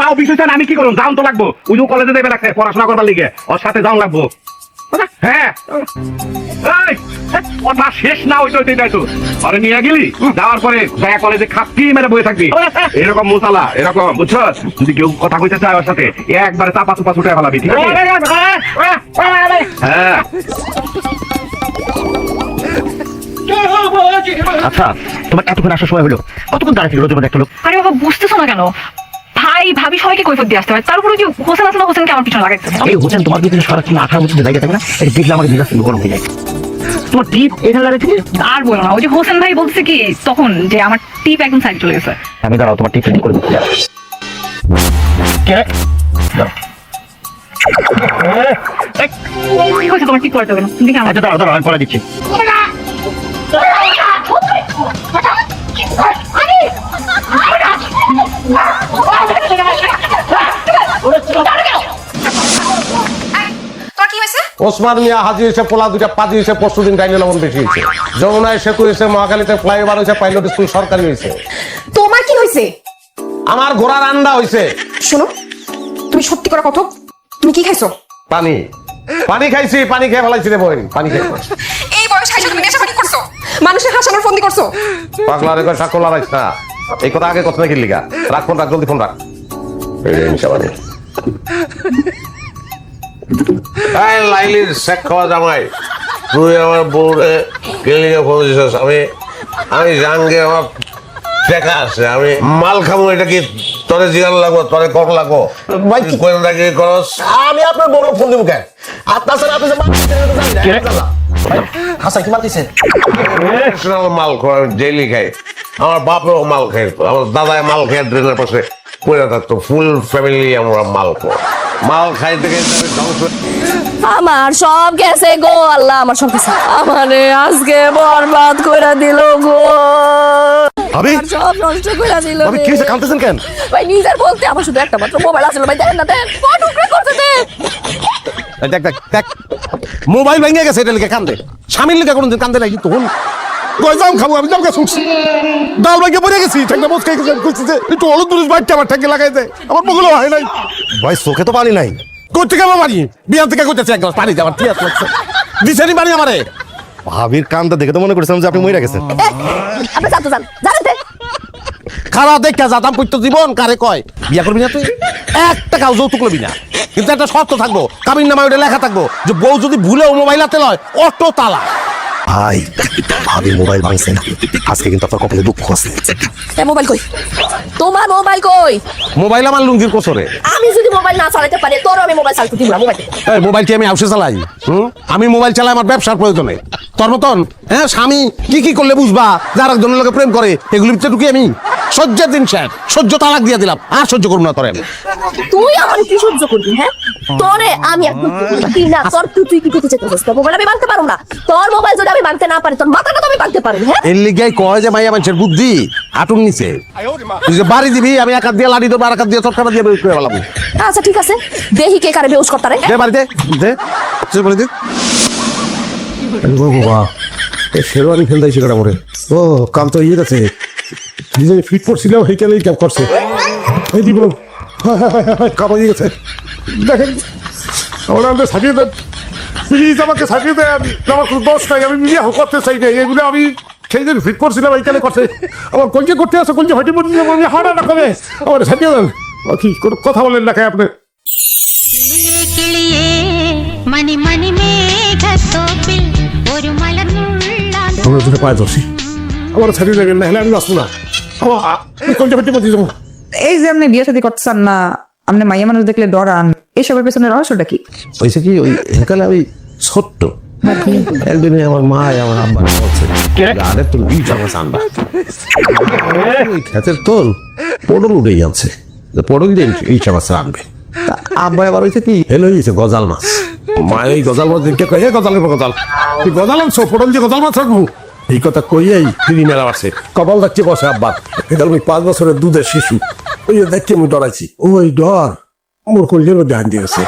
পাও বিষয় না আমি কি করুন যাও তো লাগবো। ওই যে কলেজে দেবে লাগছে পড়াশোনা করবার লিগে। ওর সাথে যাও লাগবো। হ্যাঁ। কথা শেষ না হইতে হইতে যাইতো। আরে নিয়ে গেলি যাওয়ার পরে দয়া কলেজে খাপটি মেরে বসে থাকবি। এরকম মোসালা এরকম বুঝছ যদি কেউ কথা কইতে চায় ওর সাথে একবারে চাপা চুপা ছুটে ফেলাবি ঠিক আছে? হ্যাঁ। আচ্ছা তোমার এতক্ষণ আসার সময় হলো। কতক্ষণ দাঁড়িয়ে ছিল মধ্যে একটা লোক আরে বাবা বুঝতেছো না কেন? ভাই ভাবি সবাইকে কৈফত দিয়ে আসতে হয় তার উপরে যে হোসেন না হোসেনকে আমার পিছনে লাগাইতে এই হোসেন তোমার ভিতরে সারাক্ষণ আঠার মধ্যে জায়গা থাকে না এটা দেখলে মেজাজ কিন্তু গরম হয়ে যায়। তোমার টিপ এখানে লাগাইছে আর বলো না ওই যে হোসেন ভাই বলছে কি তখন যে আমার টিপ একদম সাইড চলে গেছে। আমি দাঁড়াও তোমার টিপ রেডি করে দিচ্ছি কে? দাঁড়াও। তোমার টিপ করতে হবে না? দেখে আমার আচ্ছা দাঁড়াও দাঁড়াও আমি করে দিচ্ছি। ওসমান মিয়া হাজির হয়েছে পোলা দুটা পাজি হয়েছে পরশু দিন ডাইনে লবণ বেশি হয়েছে। যমুনায় সেতু হয়েছে মহাখালীতে ফ্লাইওভার হয়েছে পাইলট স্কুল সরকারি হয়েছে। তোমার কি হয়েছে? আমার ঘোড়ার আন্ডা হয়েছে। শোনো তুমি সত্যি করে কত তুমি কি খাইছো? পানি। পানি খাইছি পানি খেয়ে ফেলাইছি রে বোন পানি খেয়ে এই বয়স খাইছো তুমি নেশাবাড়ি করছ। মানুষের হাসানোর ফন্দি করছ। পাগলা রে সাকল লড়াইছ না। এই কথা আগে কথা নাকি লিগা? রাখ ফোন রাখ জলদি ফোন রাখ। এই রে এই লাইলির শেখ খাওয়া জামাই। তুই আমার বউরে ক্লিনিকে ফোন দিছিস আমি আমি জানগে আমার টাকা আছে। আমি মাল খাব এটা কি তোরে জিগান লাগবো তোরে কম লাগবো? কোন কি করস? আমি আপনার বড় ফোন দিব কেন আর তাছাড়া আপনি। হাসান কি মাল Personal মাল খাই ডেইলি খাই। আমার বাপেও মাল খাই আমার দাদায় মাল খাই ড্রেনের পাশে। পড়ে থাকতো ফুল ফ্যামিলি আমরা মাল মাল খাইতে খাইতে আমি ধ্বংস আমার সব গেছে গো আল্লাহ আমার সব গেছে আমারে আজকে বরবাদ করে দিল গো। ভাবি? সব নষ্ট করে দিল ভাবি কি হয়েছে কাঁদতেছেন কেন? ভাই নিজের বলতে আমার শুধু একটা মাত্র মোবাইল আছে ভাই দেন না দেন। ফটো করতে দে। দেখ দেখ দেখ। মোবাইল ভেঙে গেছে এটা লিখে কান্দে। স্বামীর লিখে কোনদিন কান্দে নাকি তখন গয়জাম খাব আমি জামকে শুনছি ডাল ভেঙে পড়ে গেছি খাই খুঁজছি যে একটু হলুদ দুলুস বাইকটা আমার ঠেঙ্গে লাগাই দে। আমার বগুলো হয় নাই। ভাই চোখে তো পানি নাই। করতে কেমন পানি বিয়ান থেকে করতেছে এক গ্লাস পানি লাগছে। দিছেনি পানি আমারে? ভাবির কান্দা দেখে তো মনে করছিলাম যে আপনি মরে গেছেন। আপনি জানেন তে খারাপ দেখা যাতাম করতো জীবন কারে কয়? বিয়া করবি না তুই? এক টাকাও যৌতুক লবি না। কিন্তু একটা শর্ত থাকব কামিন নামায় ওটা লেখা থাকব যে বউ যদি ভুলেও মোবাইল হাতে লয় অটো তালা। ভাই ভাবি মোবাইল ভাঙছে না। আজকে কিন্তু আপনার কপালে দুঃখ আছে। এ মোবাইল কই? তোমার মোবাইল কই? মোবাইল আমার লুঙ্গির কোসরে আমি মোবাইল না চালাতে পারি তোর আমি মোবাইল চালাতে দিব না মোবাইল এই মোবাইল কি আমি হাউসে চালাই? হুম? আমি মোবাইল চালাই আমার ব্যবসার প্রয়োজনে। তোর মতন হ্যাঁ স্বামী কি কি করলে বুঝবা? যার একজনের লোকে প্রেম করে এগুলির ভিতরে ঢুকি আমি সহ্যের দিন স্যার সহ্য তালাক দিয়ে দিলাম আর সহ্য করব না তোরে আমি। তুই আমার কি সহ্য করবি হ্যাঁ? তোরে আমি না? তোর তুই তুই কি করতে চাইছিস তোর মোবাইল আমি মানতে পারব না। তোর মোবাইল যদি আমি মানতে না পারি তোর মাথাটা তো আমি মানতে পারব হ্যাঁ? এর লিগে কয় যে মাইয়া মানুষের বুদ্ধি? হাঁটুর নিচে তুই যে বাড়ি দিবি আমি এক হাত দিয়ে লাড়ি দেবো আর এক হাত দিয়ে তরকারি দিয়ে বের করে ফেলাবো। আচ্ছা ঠিক আছে। দেখি কে কারে বেউস করতারে। দে বাড়ি দে। দে তুই বলে দে। বাবা শেরওয়ানি ফেলতে শিকার করে ও কাল তো ইয়ে আছে নিজে ফিট পড়ছিল সেইখানেই ক্যাপ করছে। এই দিব। কামা দিয়ে গেছে। দেখেন, ওরা আমাদের সাজিয়ে দেন। প্লিজ আমাকে সাজিয়ে দেন। আমার কোনো দোষ নাই, আমি নিজে করতে চাই না এগুলো আমি সেই দিন ফিট করছিলাম এইখানে করছে। আমার কলকে করতে আছে কলকে হয়তো বলছি আমি হারা না করে আমার সাজিয়ে দেন। কি কোনো কথা বলেন না কে আপনি। এই যে বিয়ে না আপনি মাইয়া মানুষ দেখলে ডরান পেছনে কি? হয়েছে কি ওই ওই ছোট্ট মা আমার খেতের তোল পটল উঠে যাচ্ছে পটল দিয়ে ইচ্ছা মাছ আনবে তা আব্বা এবার হয়েছে কি? হেলো হয়েছে গজাল মাছ মা এই গজাল মাছ দেখে কয়ে গজাল গজাল তুই গজাল আনছো পটল দিয়ে গজাল মাছ রাখব এই কথা কইয়াই তিনি মেলা আছে কপাল দেখছি বসে আব্বা। এটা আমি পাঁচ বছরের দুধের শিশু। ওই যে দেখছি আমি ডরাইছি। ওই ডর। মোর কলিজের ধ্যান হান দিয়েছে।